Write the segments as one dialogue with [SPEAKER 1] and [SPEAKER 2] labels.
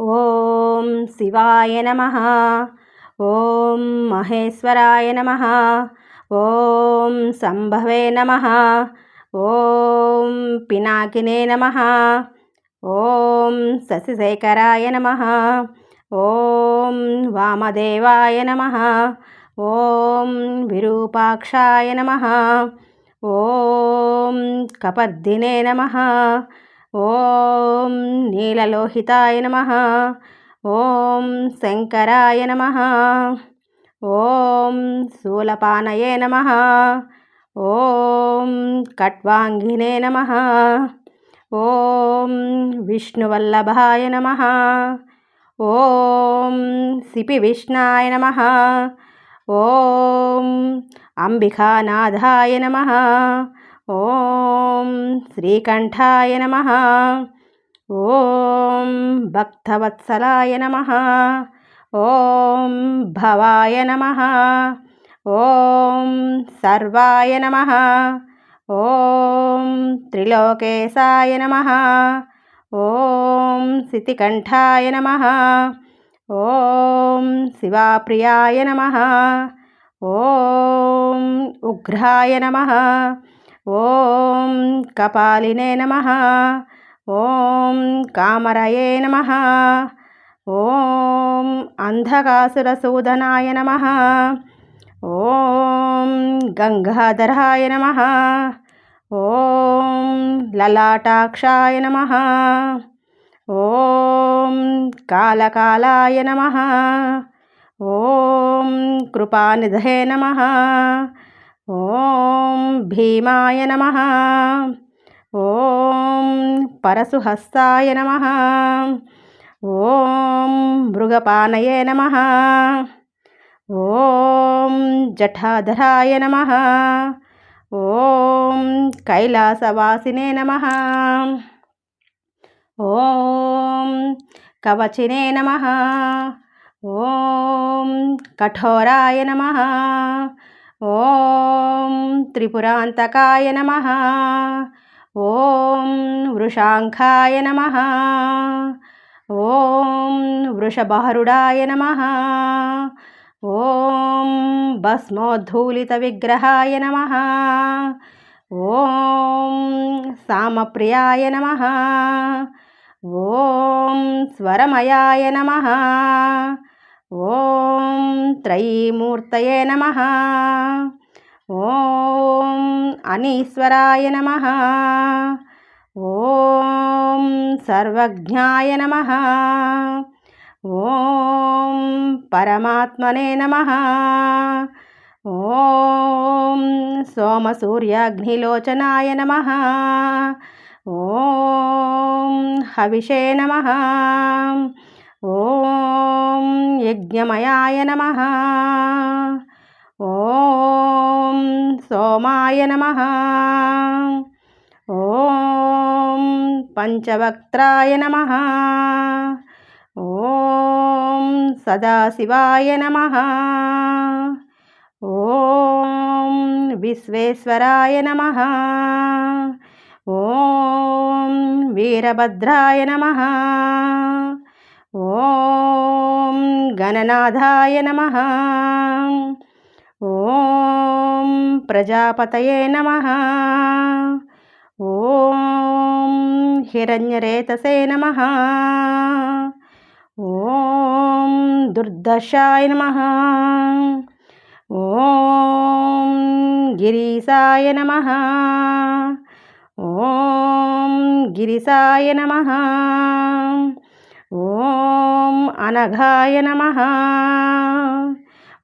[SPEAKER 1] ఓం శివాయ నమ. ఓం మహేశ్వరాయ నమ. ఓం సంభవే నమ. ఓం పినాకినే నమ. ఓం శశిశేఖరాయ నమ. ఓం వామదేవాయ నమ. ఓం విరూపాక్షాయ నమ. ఓం కపర్దినే నమ. ఓం నీలలోహితాయ నమ. ఓం శంకరాయ నమ. ఓం శూలపానయే నమ. ఓం కట్వాంగినే నమ. ఓం విష్ణువల్లభాయ నమ. ఓం సిపి విష్ణాయ నమ. ఓం అంబికానాథాయ నమ. ఓం శ్రీకంఠాయ నమ. ఓం భక్తవత్సలాయ నమ. ఓం భవాయ నమ. ఓం సర్వాయ నమ. ఓం త్రిలోకేశాయ నమ. ఓం శితికంఠాయ నమ. ఓం శివాప్రియాయ నమ. ఓం ఉగ్రాయ నమ. ఓం కపాలినే నమ. ఓం కామరయే నమ. ఓం అంధకాసురసూదనాయ నమ. ఓం గంగాధరాయ నమ. ఓం లలాటాక్షాయ నమ. ఓం కాలకాలాయ నమ. ఓం కృపానిధే నమ. ఓం భీమాయ నమ. ఓం పరశుహస్తాయ నమ. ఓం మృగపానయే నమ. ఓం జఠాధరాయ నమ. ఓం కైలాసవాసినే నమ. ఓం కవచినే నమ. ఓం కఠోరాయ నమ. ఓం త్రిపురాంతకాయ నమ. ఓం వృషాంఖాయ నమ. ఓం వృషభహరుడాయ నమ. ఓం భస్మోద్ధూలిత విగ్రహాయ నమ. ఓం సామప్రియాయ నమ. ఓం స్వరమయాయ నమ. ఓం త్రయీమూర్తయే నమ. ఓం అనీశ్వరాయ నమ. ఓం సర్వజ్ఞాయ నమ. ఓం పరమాత్మనే నమ. ఓం సోమసూర్యాగ్నిలోచనాయ నమ. ఓం హవిషే నమ. ఓం యజ్ఞమయాయ నమ. ఓం సోమాయ నమ. ఓం పంచవక్త్రాయ నమ. ఓం సదాశివాయ నమ. ఓం విశ్వేశ్వరాయ నమ. ఓం వీరభద్రాయ నమ. ఓం గణనాథాయ నమ. ఓం ప్రజాపతయే నమ. ఓం హిరణ్యరేతసే నమ. ఓం దుర్దశాయ నమ. ఓం గిరీశాయ నమ. ఓం గిరిసాయ నమ. ఓం అనఘాయ నమ.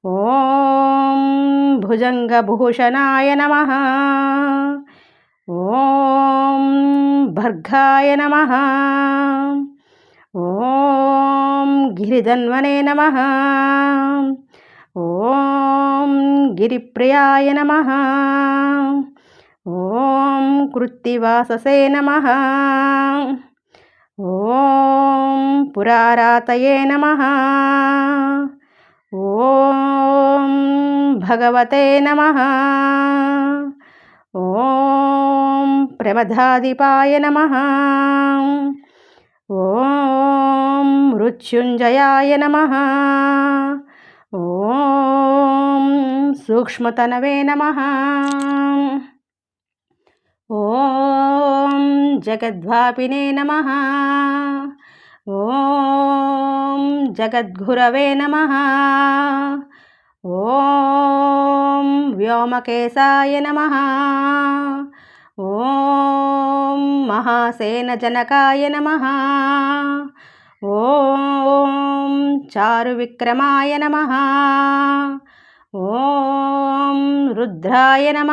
[SPEAKER 1] ఓం భుజంగభూషణాయ నమ. ఓం భర్గాయ నమ. ఓం గిరిధన్వనే నమ. ఓం గిరిప్రియాయ నమ. ఓం కృత్తివాససే నమ. ఓం పురారాతయే నమ. ఓం భగవతే నమ. ఓం ప్రమదాధిపాయ నమ. ఓం మృత్యుంజయాయ నమ. ఓం సూక్ష్మతనవే నమ. ఓం జగద్వాపినే నమ. ఓం జగద్గురవే నమ. ఓం వ్యోమకేశాయ నమ. ఓం మహాసేనజనకాయ నమ. ఓం చారువిక్రమాయ నమ. ఓం రుద్రాయ నమ.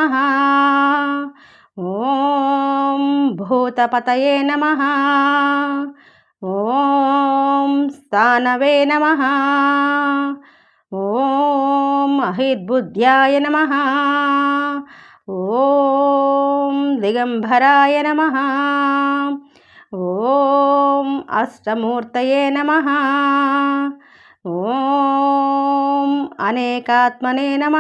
[SPEAKER 1] ఓం భూతపతయే నమ. ఓం స్థానవే నమ. ఓం అహిర్బుద్ధ్యాయ నమ. ఓం దిగంబరాయ నమ. ఓం అష్టమూర్తయే నమ. ఓం అనేకాత్మనే నమ.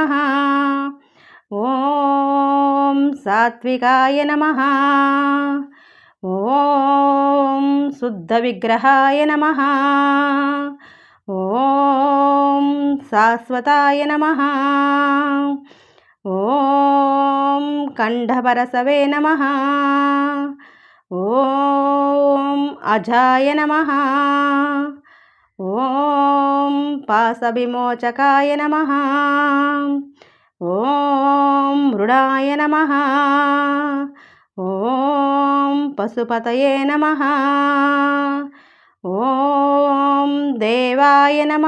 [SPEAKER 1] ఓం సాత్వికాయ నమ. ఓం శుద్ధ విగ్రహాయ నమ. ఓం శాశ్వతాయ నమ. ఓం కంఠపరసవే నమ. ఓం అజాయ నమ. ఓం పాసవిమోచకాయ నమ. ఓం మృడాయ నమ. ఓం పశుపతయే నమ. ఓం దేవాయ నమ.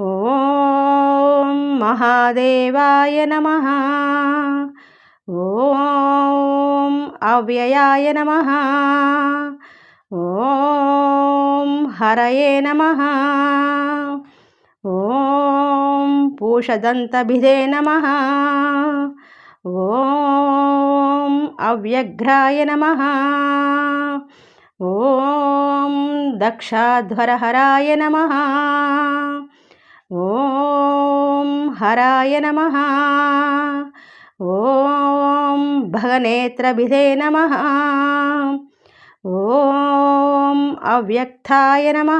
[SPEAKER 1] ఓం మహాదేవాయ నమ. ఓం అవ్యయాయ నమ. ఓం హరయే నమ. ఓం పూషదంతభిదే నమ. ఓం అవ్యఘ్రాయ నమ. ఓం దక్షాధ్వరహరాయ నమ. ఓం హరాయ నమ. ఓం భగనేత్రభిధే నమ. ఓం అవ్యక్తాయ నమ.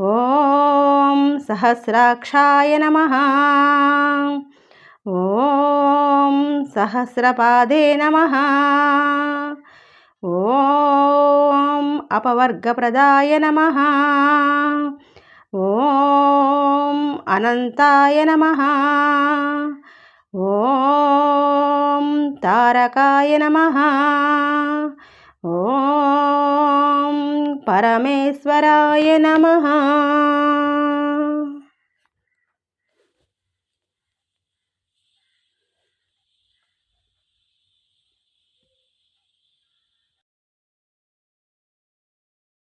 [SPEAKER 1] ఓం సహస్రాక్షాయ నమ. ఓం సహస్రపాదే నమ. ఓం అపవర్గప్రదాయ నమ. ఓం అనంతాయ నమ. ఓం తారకాయ నమ. ఓం పరమేశ్వరాయ నమ.